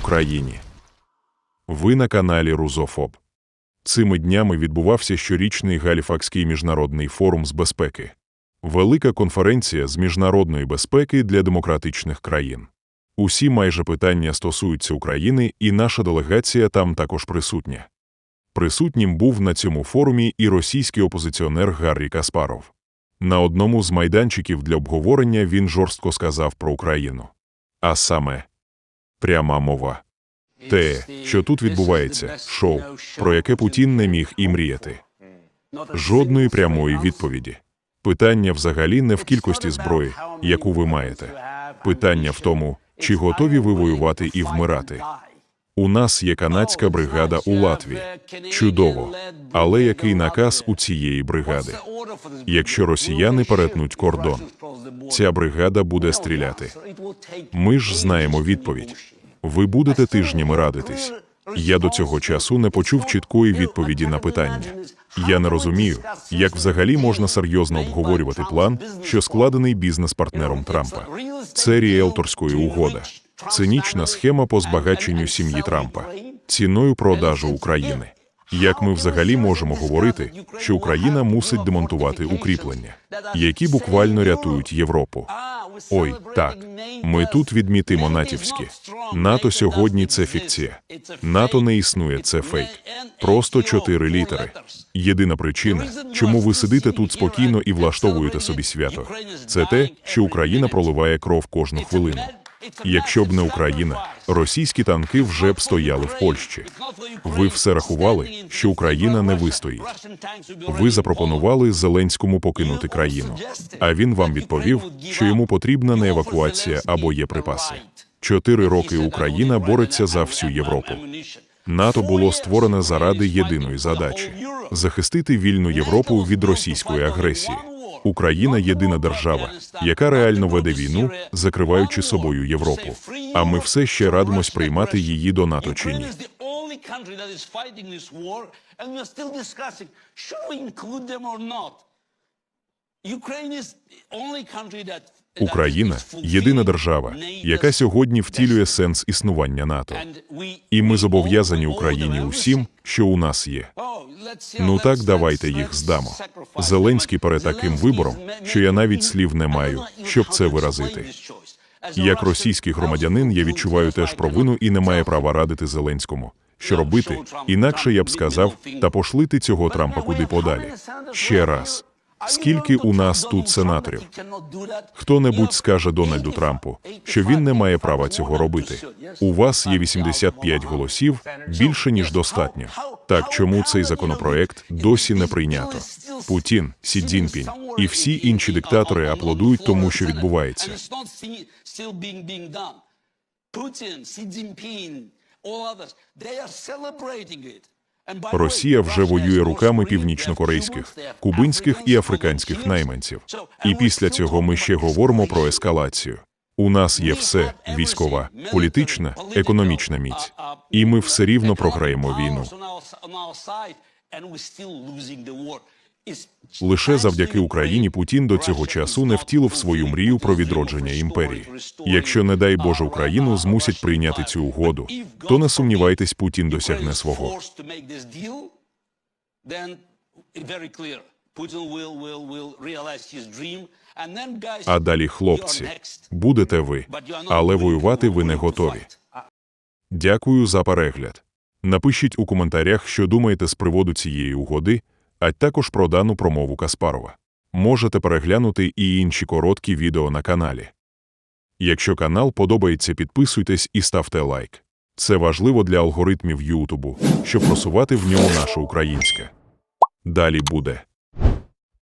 Україні. Ви на каналі Рузофоб. Цими днями відбувався щорічний Галіфакський міжнародний форум з безпеки. Велика конференція з міжнародної безпеки для демократичних країн. Усі майже питання стосуються України, і наша делегація там також присутня. Присутнім був на цьому форумі і російський опозиціонер Гаррі Каспаров. На одному з майданчиків для обговорення він жорстко сказав про Україну. А саме, пряма мова. Те, що тут відбувається, шоу, про яке Путін не міг і мріяти. Жодної прямої відповіді. Питання взагалі не в кількості зброї, яку ви маєте. Питання в тому, чи готові ви воювати і вмирати. У нас є канадська бригада у Латвії. Чудово. Але який наказ у цієї бригади? Якщо росіяни перетнуть кордон, ця бригада буде стріляти. Ми ж знаємо відповідь. Ви будете тижнями радитись. Я до цього часу не почув чіткої відповіді на питання. Я не розумію, як взагалі можна серйозно обговорювати план, що складений бізнес-партнером Трампа. Це ріелторської угода, цинічна схема по збагаченню сім'ї Трампа, ціною продажу України. Як ми взагалі можемо говорити, що Україна мусить демонтувати укріплення, які буквально рятують Європу? Ой, так. Ми тут відмітимо натівські. НАТО сьогодні це фікція. НАТО не існує, це фейк. Просто чотири літери. Єдина причина, чому ви сидите тут спокійно і влаштовуєте собі свято, це те, що Україна проливає кров кожну хвилину. Якщо б не Україна, російські танки вже б стояли в Польщі. Ви все рахували, що Україна не вистоїть. Ви запропонували Зеленському покинути країну. А він вам відповів, що йому потрібна не евакуація або є припаси. Чотири роки Україна бореться за всю Європу. НАТО було створене заради єдиної задачі захистити вільну Європу від російської агресії. Україна єдина держава, яка реально веде війну, закриваючи собою Європу. А ми все ще радимось приймати її до НАТО чи ні. Україна єдина держава, яка сьогодні втілює сенс існування НАТО. І ми зобов'язані Україні усім, що у нас є. Ну так давайте їх здамо. Зеленський перед таким вибором, що я навіть слів не маю, щоб це виразити. Як російський громадянин, я відчуваю теж провину і не маю права радити Зеленському. Що робити? Інакше я б сказав, та пошлити цього Трампа куди подалі. Ще раз. Скільки у нас тут сенаторів? Хто-небудь скаже Дональду Трампу, що він не має права цього робити. У вас є 85 голосів, більше ніж достатньо. Так чому цей законопроект досі не прийнято? Путін, Сі Цзіньпінь і всі інші диктатори аплодують тому, що відбувається. Росія вже воює руками північнокорейських, кубинських і африканських найманців. І після цього ми ще говоримо про ескалацію. У нас є все військова, політична, економічна міць. І ми все рівно програємо війну. Лише завдяки Україні Путін до цього часу не втілив свою мрію про відродження імперії. Якщо, не дай Боже, Україну змусять прийняти цю угоду, то не сумнівайтесь, Путін досягне свого. А далі, хлопці, будете ви, але воювати ви не готові. Дякую за перегляд. Напишіть у коментарях, що думаєте з приводу цієї угоди, а також про дану промову Каспарова. Можете переглянути і інші короткі відео на каналі. Якщо канал подобається, підписуйтесь і ставте лайк. Це важливо для алгоритмів Ютубу, щоб просувати в ньому наше українське. Далі буде.